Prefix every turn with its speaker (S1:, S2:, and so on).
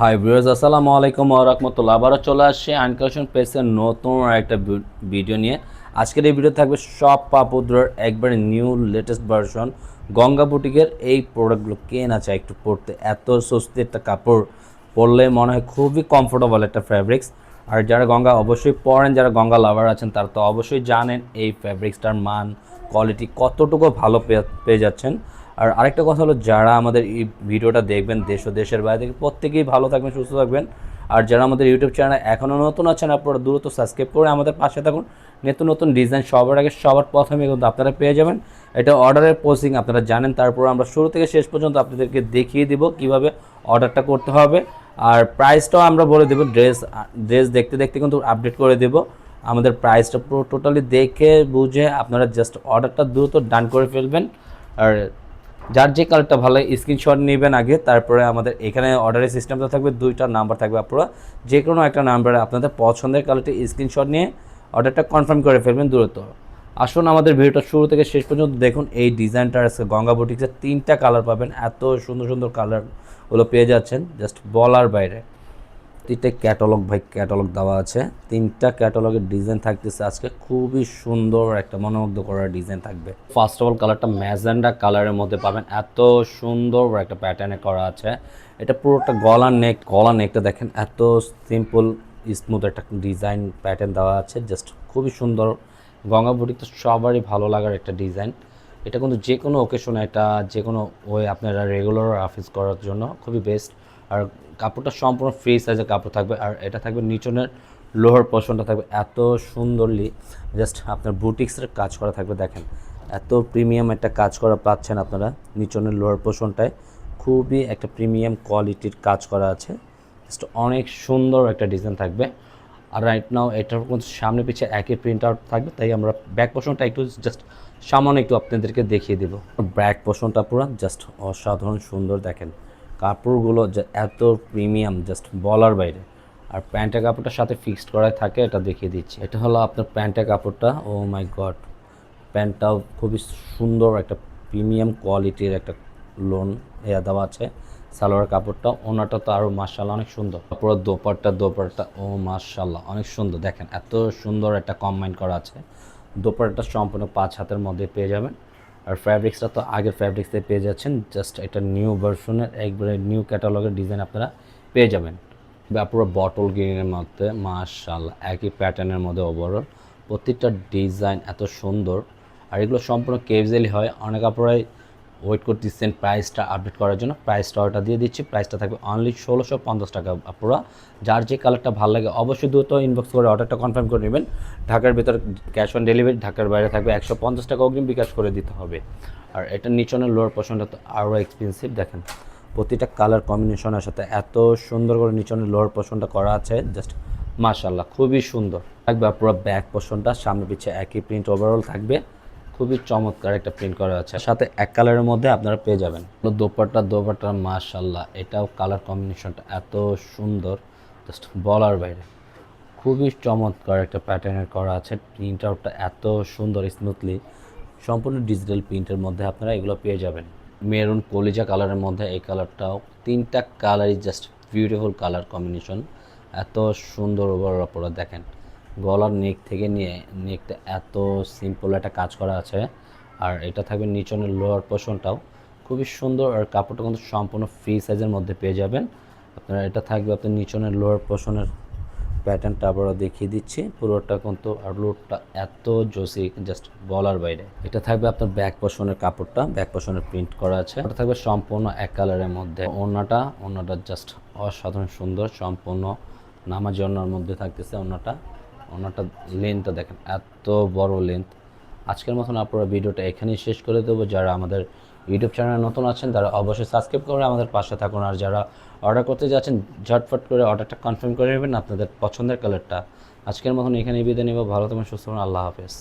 S1: Hi viewers আসসালামু আলাইকুম রাহমাতুল্লাহ। আবারও চলে আসছে আনকাশন পেজের নতুন একটা ভিডিও নিয়ে। আজকের এই ভিডিও থাকবে সব পাপুদ্রর একবারে নিউ লেটেস্ট ভার্সন গঙ্গা বুটিকের এই প্রোডাক্টগুলো কে না চায় একটু পরতে এত সস্তি একটা কাপড় পরলে মনে হয় খুবই কমফোর্টেবল একটা ফ্যাব্রিক্স আর যারা গঙ্গা অবশ্যই পরেন, যারা গঙ্গা লাভার আছেন, তারা তো অবশ্যই জানেন এই ফ্যাব্রিক্সটার মান কোয়ালিটি কতটুকু ভালো পেয়ে যাচ্ছেন। আর আরেকটা কথা হলো, যারা আমাদের এই ভিডিওটা দেখবেন দেশ ও দেশের বাইরে থেকে, প্রত্যেকেই ভালো থাকবেন, সুস্থ থাকবেন। আর যারা আমাদের ইউটিউব চ্যানেল এখনও নতুন আছেন, আপনারা দ্রুত সাবস্ক্রাইব করে আমাদের পাশে থাকুন। নিত্য নতুন ডিজাইন সবার আগে, সবার প্রথমে কিন্তু আপনারা পেয়ে যাবেন। এটা অর্ডারের পোস্টিং আপনারা জানেন। তারপর আমরা শুরু থেকে শেষ পর্যন্ত আপনাদেরকে দেখিয়ে দিব কীভাবে অর্ডারটা করতে হবে। আর প্রাইসটাও আমরা বলে দেবো ড্রেস ড্রেস দেখতে দেখতে কিন্তু আপডেট করে দেব। আমাদের প্রাইসটা পুরো টোটালি দেখে, বুঝে আপনারা জাস্ট অর্ডারটা দ্রুত ডান করে ফেলবেন। আর যার যে কালারটা ভালো স্ক্রিনশট নেবেন আগে, তারপরে আমাদের এখানে অর্ডারের সিস্টেমটা থাকবে, দুইটা নাম্বার থাকবে আপনারা যে কোনো একটা নাম্বারে আপনাদের পছন্দের কালারটি স্ক্রিনশট নিয়ে অর্ডারটা কনফার্ম করে ফেলবেন দূরত্ব। আসুন আমাদের ভিডিওটা শুরু থেকে শেষ পর্যন্ত দেখুন, এই ডিজাইনটার আজকে গঙ্গা বুটিক্সের তিনটা কালার পাবেন। এত সুন্দর সুন্দর কালারগুলো পেয়ে যাচ্ছেন জাস্ট বলার বাইরে। তিনটে ক্যাটালগ ভাই ক্যাটালগ দেওয়া আছে। তিনটা ক্যাটালগের ডিজাইন থাকতেছে আজকে। খুবই সুন্দর একটা মনোমুগ্ধ করার ডিজাইন থাকবে। ফার্স্ট অফ অল কালারটা ম্যাজেন্ডা কালারের মধ্যে পাবেন। এত সুন্দর একটা প্যাটার্নে করা আছে। এটা পুরোটা গলার নেক গলা নেকটা দেখেন। এত সিম্পল স্মুথ একটা ডিজাইন প্যাটার্ন দেওয়া আছে। জাস্ট খুবই সুন্দর। গঙ্গা তো সবারই ভালো লাগার একটা ডিজাইন এটা কিন্তু যে কোনো ওকেশনে এটা যে কোনো ওয়ে আপনারা রেগুলার অফিস করার জন্য খুবই বেস্ট আর কাপড়টা সম্পূর্ণ ফ্রি সাইজের কাপড় থাকবে। আর এটা থাকবে নিচনের লোহার পোর্শনটা থাকবে। এত সুন্দরলি জাস্ট আপনার বুটিক্সের কাজ করা থাকবে, দেখেন। এত প্রিমিয়াম একটা কাজ করা পাচ্ছেন আপনারা নিচনের লোহার পোর্শনটায় খুবই একটা প্রিমিয়াম কোয়ালিটির কাজ করা আছে। জাস্ট অনেক সুন্দর একটা ডিজাইন থাকবে। আর রাইট নাও এটার কিন্তু সামনে পিছিয়ে একই প্রিন্ট আউট থাকবে, তাই আমরা ব্যাক পোর্শনটা একটু জাস্ট সামান্য একটু আপনাদেরকে দেখিয়ে দেবো। ব্যাক পোর্শনটা পুরো জাস্ট অসাধারণ সুন্দর, দেখেন। কাপড়গুলো এত প্রিমিয়াম জাস্ট বলার বাইরে। আর প্যান্টের কাপড়টার সাথে ফিক্সড করাই থাকে, এটা দেখিয়ে দিচ্ছি। এটা হলো আপনার প্যান্টের কাপড়টা ও মাই গড প্যান্টটাও খুবই সুন্দর একটা প্রিমিয়াম কোয়ালিটির একটা লোন এয়া দেওয়া আছে, সালোয়ার কাপড়টা। ওনাটা তো আরও মার্শাল্লাহ অনেক সুন্দর। পুরো দোপারটা দোপারটা ও মার্শাল্লাহ অনেক সুন্দর। দেখেন, এত সুন্দর একটা কম্বাইন করা আছে। দোপারটা সম্পূর্ণ পাঁচ হাতের মধ্যে পেয়ে যাবেন। আর ফ্যাব্রিক্সটা তো আগের ফ্যাব্রিক্সে পেয়ে যাচ্ছেন। জাস্ট একটা নিউ ভার্সনের একবারে নিউ ক্যাটালগের ডিজাইন আপনারা পেয়ে যাবেন। পুরো বটল গ্রিনের মধ্যে মার্শাল্লাহ একই প্যাটার্নের মধ্যে ওভারঅল প্রত্যেকটা ডিজাইন এত সুন্দর। আর এগুলো সম্পূর্ণ কেভজেলি হয়। অনেক আপনারাই ওয়েট করতে করতেছেন প্রাইসটা আপডেট করার জন্য। প্রাইসটা অর্ডার দিয়ে দিচ্ছি। প্রাইসটা থাকবে অনলি ষোলোশো পঞ্চাশ টাকা আপনারা যার যে কালারটা ভালো লাগে অবশ্যই দ্রুত ইনবক্স করে অর্ডারটা কনফার্ম করে নেবেন। ঢাকার ভিতর ক্যাশ অন ডেলিভারি ঢাকার বাইরে থাকবে একশো পঞ্চাশ টাকা অগ্রিম বিকাশ করে দিতে হবে। আর এটা নিচনের লোয়ার পোর্শনটা তো আরও এক্সপেন্সিভ দেখেন। প্রতিটা কালার কম্বিনেশনের সাথে এত সুন্দর করে নিচনের লোয়ার পোর্শনটা করা আছে জাস্ট মাশাল্লাহ খুবই সুন্দর। থাকবে পুরো ব্যাক পোর্শনটা সামনে পিছিয়ে একই প্রিন্ট ওভারঅল থাকবে। খুবই চমৎকার একটা প্রিন্ট করা আছে। সাথে এক কালারের মধ্যে আপনারা পেয়ে যাবেন। দোপাট্টা দোপাট্টা মাশাল্লাহ এটাও কালার কম্বিনেশনটা এত সুন্দর। জাস্ট বলার বাইরে। খুবই চমৎকার একটা প্যাটার্নের করা আছে। প্রিন্ট আউটটা এত সুন্দর স্মুথলি সম্পূর্ণ ডিজিটাল প্রিন্টের মধ্যে আপনারা এগুলো পেয়ে যাবেন। মেরুন কলিজা কালারের মধ্যে এই কালারটাও তিনটা কালারই জাস্ট বিউটিফুল কালার কম্বিনেশন এত সুন্দর ওভার আপনারা দেখেন। গলার নেক থেকে নিয়ে নেকটা এত সিম্পল একটা কাজ করা আছে। আর এটা থাকবে নিচনের লোয়ার পোর্শনটাও খুবই সুন্দর আর কাপড়টা কিন্তু সম্পূর্ণ ফ্রি সাইজের মধ্যে পেয়ে যাবেন। আপনারা এটা থাকবে আপনার নিচনের লোয়ার পোর্শনের প্যাটার্নটা আবারও দেখিয়ে দিচ্ছি। পুরোটা কিন্তু আর লোডটা এত জোসি জাস্ট বলার বাইরে। এটা থাকবে আপনার ব্যাক পোর্শনের কাপড়টা ব্যাক পোর্শনের প্রিন্ট করা আছে। এটা থাকবে সম্পূর্ণ এক কালারের মধ্যে। ওনাটা ওনাটা জাস্ট অসাধারণ সুন্দর, সম্পূর্ণ নামাজ ওনার মধ্যে থাকতেছে ওনাটা ওনাটা লেন্থটা দেখেন, এত বড় লেন্থ আজকের মতন আপনারা ভিডিওটা এখানেই শেষ করে দেবো। যারা আমাদের ইউটিউব চ্যানেলে নতুন আছেন, তারা অবশ্যই সাবস্ক্রাইব করে আমাদের পাশে থাকুন। আর যারা অর্ডার করতে যাচ্ছেন ঝটফট করে অর্ডারটা কনফার্ম করে নেবেন। আপনাদের পছন্দের কালারটা আজকের মতন এখানে বিদায় নেব। ভালো থাকুন সুস্থ আল্লাহ হাফেজ।